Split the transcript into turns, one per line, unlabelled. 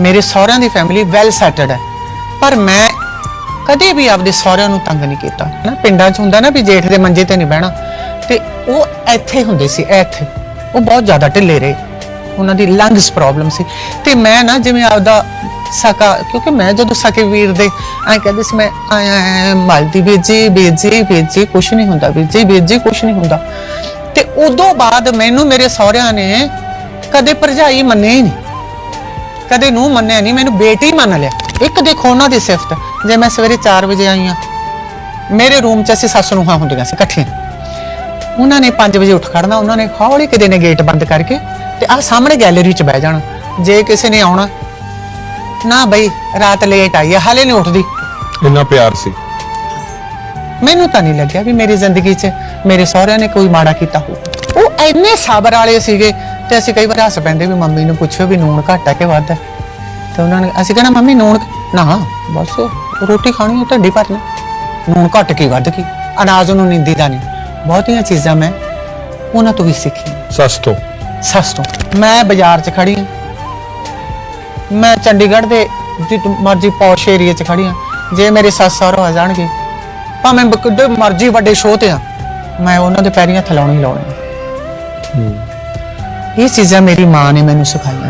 ਮੇਰੇ ਸਹੁਰਿਆਂ ਦੀ family well settled ਹੈ। ਪਰ ਮੈਂ ਕਦੇ ਵੀ ਆਪਦੇ ਸਹੁਰਿਆਂ ਨੂੰ ਤੰਗ ਨਹੀਂ ਕੀਤਾ। ਨਾ ਪਿੰਡਾਂ 'ਚ ਹੁੰਦਾ ਨਾ ਵੀ ਜੇਠ ਦੇ ਮੰਜੇ ਤੇ ਨਹੀਂ ਬਹਿਣਾ, ਤੇ ਉਹ ਇੱਥੇ ਹੁੰਦੇ ਸੀ, ਇੱਥੇ। ਉਹ ਬਹੁਤ ਜ਼ਿਆਦਾ ਢਿੱਲੇ ਰਹੇ। ਉਹਨਾਂ ਦੀ ਲੰਗਸ ਪ੍ਰੋਬਲਮ ਸੀ। ਤੇ ਮੈਂ ਨਾ ਜਿਵੇਂ ਆਪਦਾ ਸਕਾ, ਕਿਉਂਕਿ ਮੈਂ ਜਦੋਂ ਸਕੇ ਵੀਰ ਦੇ ਐ ਕਹਿੰਦੇ ਸੀ, ਮੈਂ ਆਇਆ ਮਲਦੀ ਬੀਜੀ ਬੀਜੀ ਬੀਜੀ ਕੁਛ ਨਹੀਂ ਹੁੰਦਾ ਬੀਜੀ ਬੀਜੀ ਕੁਛ ਨਹੀਂ ਹੁੰਦਾ। ਤੇ ਉਦੋਂ ਬਾਅਦ ਮੈਨੂੰ ਮੇਰੇ ਸਹੁਰਿਆਂ ਨੇ ਕਦੇ ਭਰਜਾਈ ਮੰਨੇ ਹੀ ਨਹੀਂ। ਕਦੇ ਨੂੰ ਮੰਨਿਆ ਨਹੀਂ ਮੈਨੂੰ ਬੇਟੀ ਮੰਨ ਲਿਆ। ਇੱਕ ਦੇਖੋ ਉਹਨਾਂ ਦੀ ਸਿਫਤ ਜੇ ਮੈਂ ਸਵੇਰੇ 4 ਵਜੇ ਆਈ ਆ ਮੇਰੇ ਰੂਮ 'ਚ ਅਸੀਂ ਸੱਸ ਨੂੰਹਾਂ ਹੁੰਦੀਆਂ ਸੀ ਇਕੱਠੀਆਂ। ਉਹਨਾਂ ਨੇ 5 ਵਜੇ ਉੱਠ ਖੜਨਾ ਉਹਨਾਂ ਨੇ ਹੌਲੀ ਕਿਤੇ ਨੇ ਗੇਟ ਬੰਦ ਕਰਕੇ ਤੇ ਆ ਸਾਹਮਣੇ ਗੈਲਰੀ 'ਚ ਬਹਿ ਜਾਣਾ। ਜੇ ਕਿਸੇ ਨੇ ਆਉਣਾ ਨਾ ਬਈ ਰਾਤ ਲੇਟ ਆਈ ਹੈ ਹਾਲੇ ਨਹੀਂ ਉੱਠਦੀ।
ਇੰਨਾ ਪਿਆਰ ਸੀ।
ਮੈਨੂੰ ਤਾਂ ਨਹੀਂ ਲੱਗਿਆ ਵੀ ਮੇਰੀ ਜ਼ਿੰਦਗੀ 'ਚ ਮੇਰੇ ਸਹੁਰਿਆਂ ਨੇ ਕੋਈ ਮਾੜਾ ਕੀਤਾ ਹੋ ਉਹ ਇੰਨੇ ਸਬਰ ਵਾਲੇ ਸੀਗੇ ਤੇ ਅਸੀਂ ਕਈ ਵਾਰ ਹੱਸ ਪੈਂਦੇ ਵੀ ਮੰਮੀ ਨੂੰ ਪੁੱਛੋ ਵੀ ਨੂਣ ਘੱਟ ਹੈ ਕਿ ਵੱਧ ਹੈ ਤੇ ਉਹਨਾਂ ਨੇ ਅਸੀਂ ਕਹਿੰਦਾ ਮੰਮੀ ਨੂਣ ਨਾ ਬਸ ਰੋਟੀ ਖਾਣੀ ਹੈ ਢੱਡੀ ਭਰਨਾ ਨੂਣ ਘੱਟ ਕੀ ਵੱਧ ਕੀ? ਅਨਾਜ ਨੂੰ ਨਿੰਦੀ ਦਾ ਨਹੀਂ। ਬਹੁਤੀਆਂ ਚੀਜ਼ਾਂ ਮੈਂ ਉਹਨਾਂ ਤੋਂ ਵੀ ਸਿੱਖੀ
ਸੱਸ ਤੋਂ?
ਸੱਸ ਤੋਂ। ਮੈਂ ਬਾਜ਼ਾਰ 'ਚ ਖੜੀ ਹਾਂ ਮੈਂ ਚੰਡੀਗੜ੍ਹ ਦੇ ਜਿੱਤ ਮਰਜ਼ੀ ਪੌਸ਼ ਏਰੀਆ 'ਚ ਖੜੀ ਹਾਂ ਜੇ ਮੇਰੇ ਸੱਸ ਸਹੁਰਾ ਆ ਜਾਣਗੇ ਭਾਵੇਂ ਬ- ਕਿੱਡੇ ਮਰਜ਼ੀ ਵੱਡੇ ਸ਼ੋਅ ਤੇ ਆ ਮੈਂ ਉਹਨਾਂ ਦੇ ਪੈਰੀਂ ਹੱਥ ਲਾਉਣੇ ਹੀ ਲਾਉਣੇ ਆ। ਇਹ ਚੀਜ਼ਾਂ ਮੇਰੀ ਮਾਂ ਨੇ ਮੈਨੂੰ ਸਿਖਾਈਆਂ।